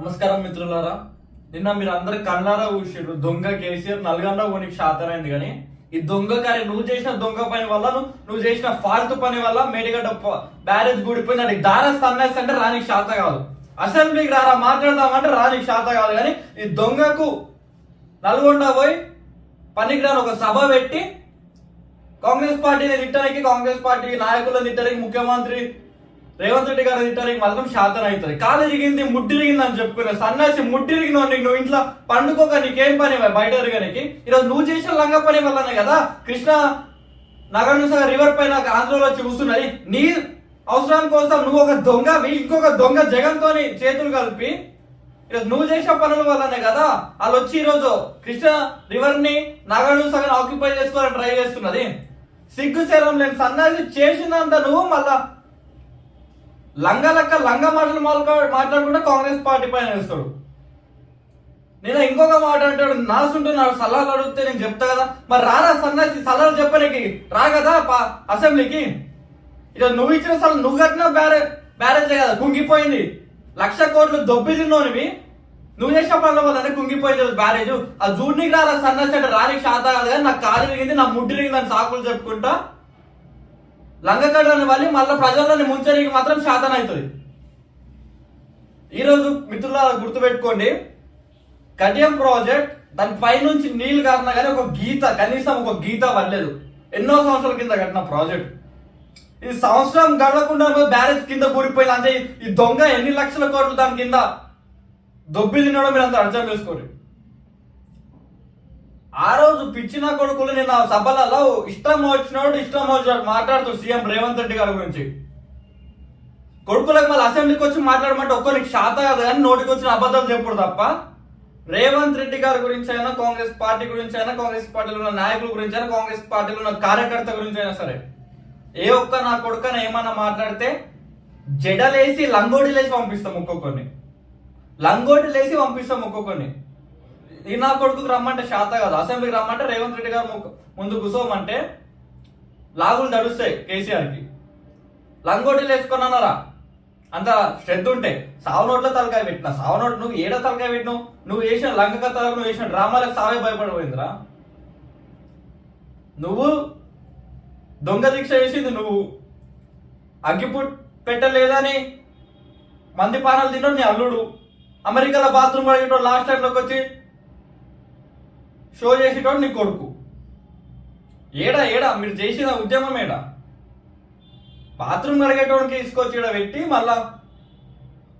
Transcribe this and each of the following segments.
నమస్కారం మిత్రులారా. నిన్న మీరు అందరు కళ్ళారా చూసారు దొంగ కేసీఆర్ నల్గొండ కొనికి శాతమైంది కానీ ఈ దొంగ కానీ నువ్వు చేసిన దొంగ పని వల్ల నువ్వు చేసిన ఫాల్తు పని వల్ల మేడిగడ్డ బ్యారేజ్ గుడిపోయింది అది దారా సన్యాసి అంటే రానికి శాత కాదు. అసెంబ్లీకి రారా మాట్లాడదామంటే రానికి శాత కాదు కానీ ఈ దొంగకు నల్గొండ పోయి పనికిరాని ఒక సభ పెట్టి కాంగ్రెస్ పార్టీని తిట్టడానికి కాంగ్రెస్ పార్టీ నాయకులను తిట్టడానికి ముఖ్యమంత్రి రేవంత్ రెడ్డి గారు తిట్టడానికి మళ్ళీ శాతం అవుతుంది కాలు ఇరిగింది ముడ్డి ఇరిగింది అని చెప్పుకున్నా సన్నాసి ముడ్డి ఇరిగిన నీకు నువ్వు ఇంట్లో పండుకోక నీకేం పని బయట ఇరగనికి ఈరోజు నువ్వు చేసిన లంగ పని వల్లనే కదా కృష్ణ నగర రివర్ పైన ఆంధ్రలో వచ్చి కూర్చున్నది నీ అవసరం కోసం నువ్వు ఒక దొంగ ఇంకొక దొంగ జగన్తోని చేతులు కలిపి ఈరోజు నువ్వు చేసిన పనుల వల్లనే కదా వాళ్ళు వచ్చి ఈరోజు కృష్ణ రివర్ని నగడు సగం ఆక్యుపై చేసుకోవాలని ట్రై చేస్తున్నది. సిగ్గు సేలం లేని సన్నాసి చేసినంత నువ్వు మళ్ళా లంగ లెక్క లంగ మాటలు మాట్లాడుకుంటే కాంగ్రెస్ పార్టీ పైన వేస్తాడు. నేను ఇంకొక మాట అంటాడు నాసుంటున్నాడు సలహాలు అడిగితే నేను చెప్తా కదా. మరి రారా సన్నాసి సలహాలు చెప్పడానికి రా కదా అసెంబ్లీకి? ఇక నువ్వు ఇచ్చిన సలహా నువ్వు కట్టిన బ్యారే బ్యారేజ్ కదా కుంగిపోయింది. లక్ష కోట్లు దొబ్బి తిన్నోనివి. నువ్వు చేసిన పనుల వల్ల కుంగిపోయింది బ్యారేజ్. ఆ జూడ్నికి రాలా సన్నాసి అంటే రానికి శాత కాదు కానీ నాకు కాలు ఇరిగింది నా ముడ్డు ఇరిగింది అని సాకులు చెప్పుకుంటా లంగకడని వాళ్ళు మళ్ళీ ప్రజల్లోని ముంచడానికి మాత్రం శాతం అవుతుంది. ఈరోజు మిత్రులారా గుర్తుపెట్టుకోండి కడియం ప్రాజెక్ట్ దాని పైనుంచి నీళ్ళు కారణం కానీ ఒక గీత కనీసం ఒక గీత పడలేదు. ఎన్నో సంవత్సరాల కింద కట్టిన ప్రాజెక్ట్. ఇది సంవత్సరం గడవకుండా బ్యారేజ్ కింద కూలిపోయింది అంటే ఈ దొంగ ఎన్ని లక్షల కోట్లు దాని కింద దొబ్బి తినడం మీరు అంత అర్థం చేసుకోండి. ఆ రోజు పిచ్చిన కొడుకులు నేను ఆ సభలలో ఇష్టం వచ్చినోడు ఇష్టం వచ్చినోడు మాట్లాడుతూ సీఎం రేవంత్ రెడ్డి గారి గురించి. కొడుకులకు మళ్ళీ అసెంబ్లీకి వచ్చి మాట్లాడమంటే ఒక్కరికి శాత కాదు కానీ నోటికి వచ్చిన అబద్ధాలు చెప్పుడు తప్ప. రేవంత్ రెడ్డి గారి గురించి అయినా కాంగ్రెస్ పార్టీ గురించి అయినా కాంగ్రెస్ పార్టీలో ఉన్న నాయకుల గురించి అయినా కాంగ్రెస్ పార్టీలో ఉన్న కార్యకర్త గురించి అయినా సరే. ఏ ఒక్క నా కొడుకన ఏమన్నా మాట్లాడితే జడలేసి లంగోటి లేసి పంపిస్తాం ఒక్కొక్కరిని. లంగోటిలేసి పంపిస్తాం ఒక్కొక్కరిని. ఈ నా కొడుకుకి రమ్మంటే శాత కాదు. అసెంబ్లీకి రమ్మంటే రేవంత్ రెడ్డి గారు ముందు కూసోమంటే లాగులు తడుస్తాయి కేసీఆర్కి. లంగోటీలు అన్నారా? అంత శ్రద్ధ ఉంటే. సావు తలకాయ పెట్టిన. సావు నోట్ నువ్వు ఏడో తలకాయ పెట్టినావు? నువ్వు వేసిన లంక కథలకు నువ్వు చేసిన డ్రామాలకు సావే భయపడిపోయిందిరా. నువ్వు దొంగ దీక్ష చేసింది నువ్వు. అగ్గిపుట్ పెట్టలేదని మంది పానాలు తిన్నాడు నీ అల్లుడు. అమెరికాలో బాత్రూమ్ అడిగేటోడు లాస్ట్ టైంలోకి వచ్చి షో చేసేటోడు నీ కొడుకు. ఏడా ఏడా మీరు చేసిన ఉద్యమం ఏడా? బాత్రూమ్ కడిగేటోడికి తీసుకొచ్చి ఈడ పెట్టి మళ్ళా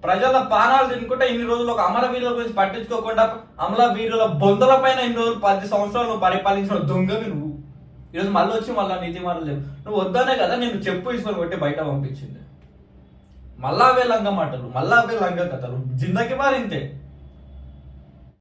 ప్రజల పానాలు తినుకుంటే ఇన్ని రోజులు ఒక అమరవీరుల గురించి పట్టించుకోకుండా అమరవీరుల బొందల పైన ఇన్ని రోజులు పది సంవత్సరాలు నువ్వు పరిపాలించిన దొంగవి నువ్వు. ఈరోజు మళ్ళీ వచ్చి మళ్ళీ నీతి మాటలు చెప్పు. నువ్వు వద్దనే కదా నేను చెప్పు తీసుకొని కొట్టి బయట పంపించింది. మళ్ళా అవే లంగ మాటలు మళ్ళా అవే లంగ కథలు. జిందకి మారింతే.